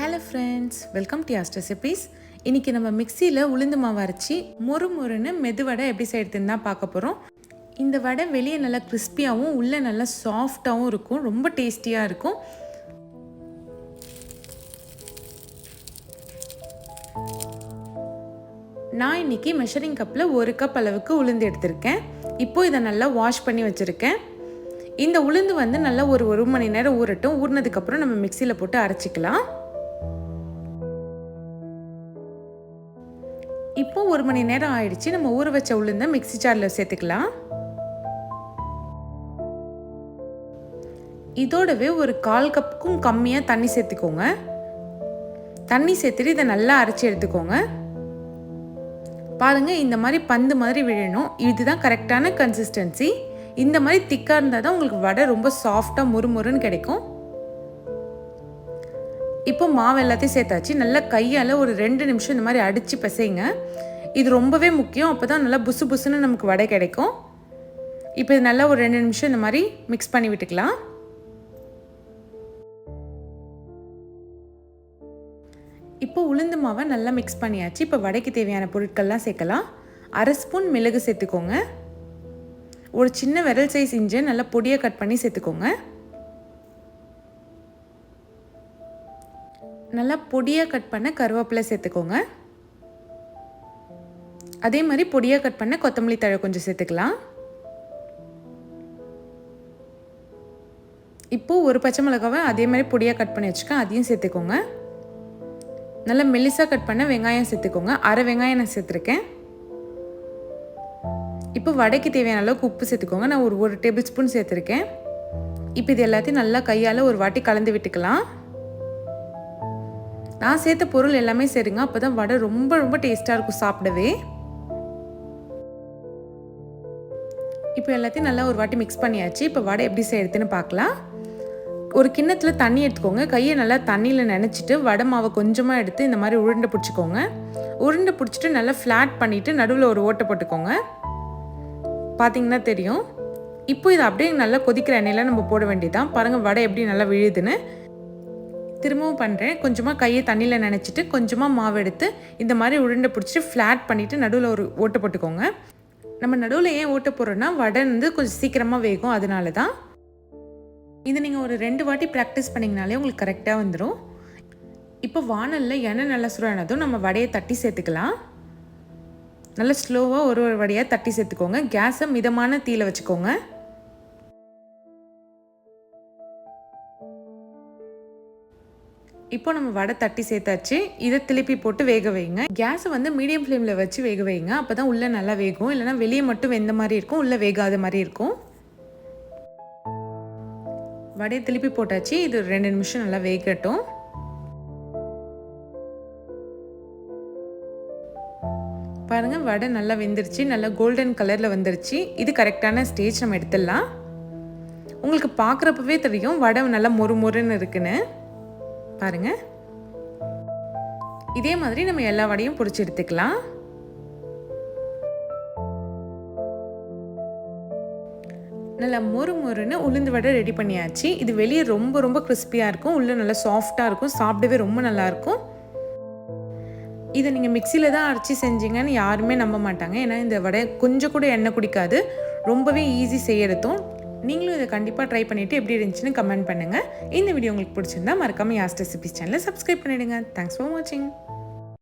Hello friends welcome to ஆஸ்ட் recipes இன்றைக்கி நம்ம மிக்சியில் உளுந்து மாவு அரைச்சி மொறு மொறுன்னு மெது வடை எப்படி செய்யறதுன்னு தான் பார்க்க போகிறோம் இந்த வடை வெளியே நல்லா கிறிஸ்பியாகவும் உள்ளே நல்லா சாஃப்டாகவும் இருக்கும். ரொம்ப டேஸ்டியாக இருக்கும். நான் இன்னைக்கு மெஷரிங் கப்பில் ஒரு கப் அளவுக்கு உளுந்து எடுத்திருக்கேன். இப்போ இதை நல்லா வாஷ் பண்ணி வச்சுருக்கேன். இந்த உளுந்து வந்து நல்லா ஒரு ஒரு மணி நேரம் ஊறட்டும். ஊறினதுக்கப்புறம் நம்ம மிக்சியில் போட்டு அரைச்சிக்கலாம். இப்போ ஒரு மணி நேரம் ஆயிடுச்சு. நம்ம ஊற வச்ச உளுந்த மிக்சி ஜாரில் சேர்த்துக்கலாம். இதோடவே ஒரு கால் கப்புக்கும் கம்மியாக தண்ணி சேர்த்துக்கோங்க. தண்ணி சேர்த்துட்டு இதை நல்லா அரைச்சி எடுத்துக்கோங்க. பாருங்கள் இந்த மாதிரி பந்து மாதிரி விழணும். இதுதான் கரெக்டான கன்சிஸ்டன்சி இந்த மாதிரி திக்காக இருந்தால் தான் உங்களுக்கு வடை ரொம்ப சாஃப்டாக முறுமுறுன்னு கிடைக்கும். இப்போ மாவு எல்லாத்தையும் சேர்த்தாச்சு. நல்லா கையால் ஒரு ரெண்டு நிமிஷம் இந்த மாதிரி அடித்து பிசைங்க. இது ரொம்பவே முக்கியம். அப்போ தான் நல்லா புசு புசுன்னு நமக்கு வடை கிடைக்கும். இப்போ இது நல்லா ஒரு ரெண்டு நிமிஷம் இந்த மாதிரி மிக்ஸ் பண்ணி விட்டுக்கலாம். இப்போ உளுந்து மாவை நல்லா மிக்ஸ் பண்ணியாச்சு. இப்போ வடைக்கு தேவையான பொருட்கள்லாம் சேர்க்கலாம். அரை ஸ்பூன் மிளகு சேர்த்துக்கோங்க. ஒரு சின்ன விரல் சைஸ் இஞ்சை நல்லா பொடியாக கட் பண்ணி சேர்த்துக்கோங்க. நல்லா பொடியாக கட் பண்ண கருவேப்பிலை சேர்த்துக்கோங்க. அதே மாதிரி பொடியாக கட் பண்ண கொத்தமல்லி தழை கொஞ்சம் சேர்த்துக்கலாம். இப்போது ஒரு பச்சை மிளகாவை அதே மாதிரி பொடியாக கட் பண்ணி வச்சுக்கேன் அதையும் சேர்த்துக்கோங்க. நல்லா மெல்லிசாக கட் பண்ண வெங்காயம் சேர்த்துக்கோங்க. அரை வெங்காயம் நான் சேர்த்துருக்கேன். இப்போ வடைக்கு தேவையான அளவுக்கு உப்பு சேர்த்துக்கோங்க. நான் ஒரு ஒரு டேபிள் ஸ்பூன் சேர்த்துருக்கேன். இப்போ இது எல்லாத்தையும் நல்லா கையால் ஒரு வாட்டி கலந்து விட்டுக்கலாம். நான் சேர்த்த பொருள் எல்லாமே சேருங்க. அப்போ தான் வடை ரொம்ப ரொம்ப டேஸ்ட்டாக இருக்கும் சாப்பிடவே. இப்போ எல்லாத்தையும் நல்லா ஒரு வாட்டி மிக்ஸ் பண்ணியாச்சு. இப்போ வடை எப்படி செய்யறதுன்னு பார்க்கலாம். ஒரு கிண்ணத்தில் தண்ணி எடுத்துக்கோங்க. கையை நல்லா தண்ணியில் நினச்சிட்டு வடை மாவை கொஞ்சமாக எடுத்து இந்த மாதிரி உருண்டை பிடிச்சிக்கோங்க. உருண்டை பிடிச்சிட்டு நல்லா ஃப்ளாட் பண்ணிவிட்டு நடுவில் ஒரு ஓட்டை போட்டுக்கோங்க. பார்த்தீங்கன்னா தெரியும். இப்போ இதை அப்படியே நல்லா கொதிக்கிற எண்ணெயில் நம்ம போட வேண்டியதான் பாருங்கள் வடை எப்படி நல்லா விழுதுன்னு. திரும்பவும் பண்ணுறேன் கொஞ்சமாக கையை தண்ணியில் நினச்சிட்டு கொஞ்சமாக மாவு எடுத்து இந்த மாதிரி உருண்டை பிடிச்சிட்டு ஃப்ளாட் பண்ணிவிட்டு நடுவில் ஒரு ஓட்டை போட்டுக்கோங்க. நம்ம நடுவில் ஏன் ஓட்ட போடுறோன்னா வடை வந்து கொஞ்சம் சீக்கிரமாக வேகும். அதனால தான் இது நீங்கள் ஒரு ரெண்டு வாட்டி ப்ராக்டிஸ் பண்ணிங்கனாலே உங்களுக்கு கரெக்டாக வந்துடும் இப்போ வானலில் எண்ணெய் நல்லா சுரானதும் நம்ம வடையை தட்டி சேர்த்துக்கலாம். நல்லா ஸ்லோவாக ஒரு ஒரு வடையாக தட்டி சேர்த்துக்கோங்க. கேஸை மிதமான தீயில் வச்சுக்கோங்க. இப்போ நம்ம வடை தட்டி சேர்த்தாச்சு. இதை திருப்பி போட்டு வேக வைங்க. கேஸை வந்து மீடியம் ஃப்ளேமில் வச்சு வேக வைங்க. அப்போ தான் உள்ளே நல்லா வேகும். இல்லைனா வெளியே மட்டும் வெந்த மாதிரி இருக்கும். உள்ளே வேகாத மாதிரி இருக்கும். வடையை திருப்பி போட்டாச்சு. இது ரெண்டு நிமிஷம் நல்லா வேகட்டும். பாருங்கள் வடை நல்லா வெந்துருச்சு. நல்லா கோல்டன் கலரில் வந்துருச்சு. இது கரெக்டான ஸ்டேஜ் நம்ம எடுத்துடலாம். உங்களுக்கு பார்க்குறப்பவே தெரியும். வடை நல்லா மொறு மொறுன்னு இருக்குன்னு. பாருங்கள் இதே மாதிரி நம்ம எல்லா வடையும் பிடிச்சி எடுத்துக்கலாம். நல்லா மொறு மொறுன்னு உளுந்து வடை ரெடி பண்ணியாச்சு. இது வெளியே ரொம்ப ரொம்ப கிறிஸ்பியாக இருக்கும். உள்ளே நல்லா சாஃப்டாக இருக்கும். சாப்பிடவே ரொம்ப நல்லாயிருக்கும் இதை நீங்கள் மிக்சியில் தான் அரைச்சி செஞ்சீங்கன்னு யாருமே நம்ப மாட்டாங்க. ஏன்னா இந்த வடை கொஞ்சம் கூட எண்ணெய் குடிக்காது. ரொம்பவே ஈஸி செய்யறதும். நீங்களும் இதை கண்டிப்பாக ட்ரை பண்ணிவிட்டு எப்படி இருந்துச்சுன்னு கமெண்ட் பண்ணுங்கள் இந்த வீடியோ உங்களுக்கு பிடிச்சிருந்தா மறக்காமல் யாஸ்ட் ரெசிபிஸ் சேனலை சப்ஸ்கிரைப் பண்ணிவிடுங்க தேங்க்ஸ் ஃபார் வாட்சிங்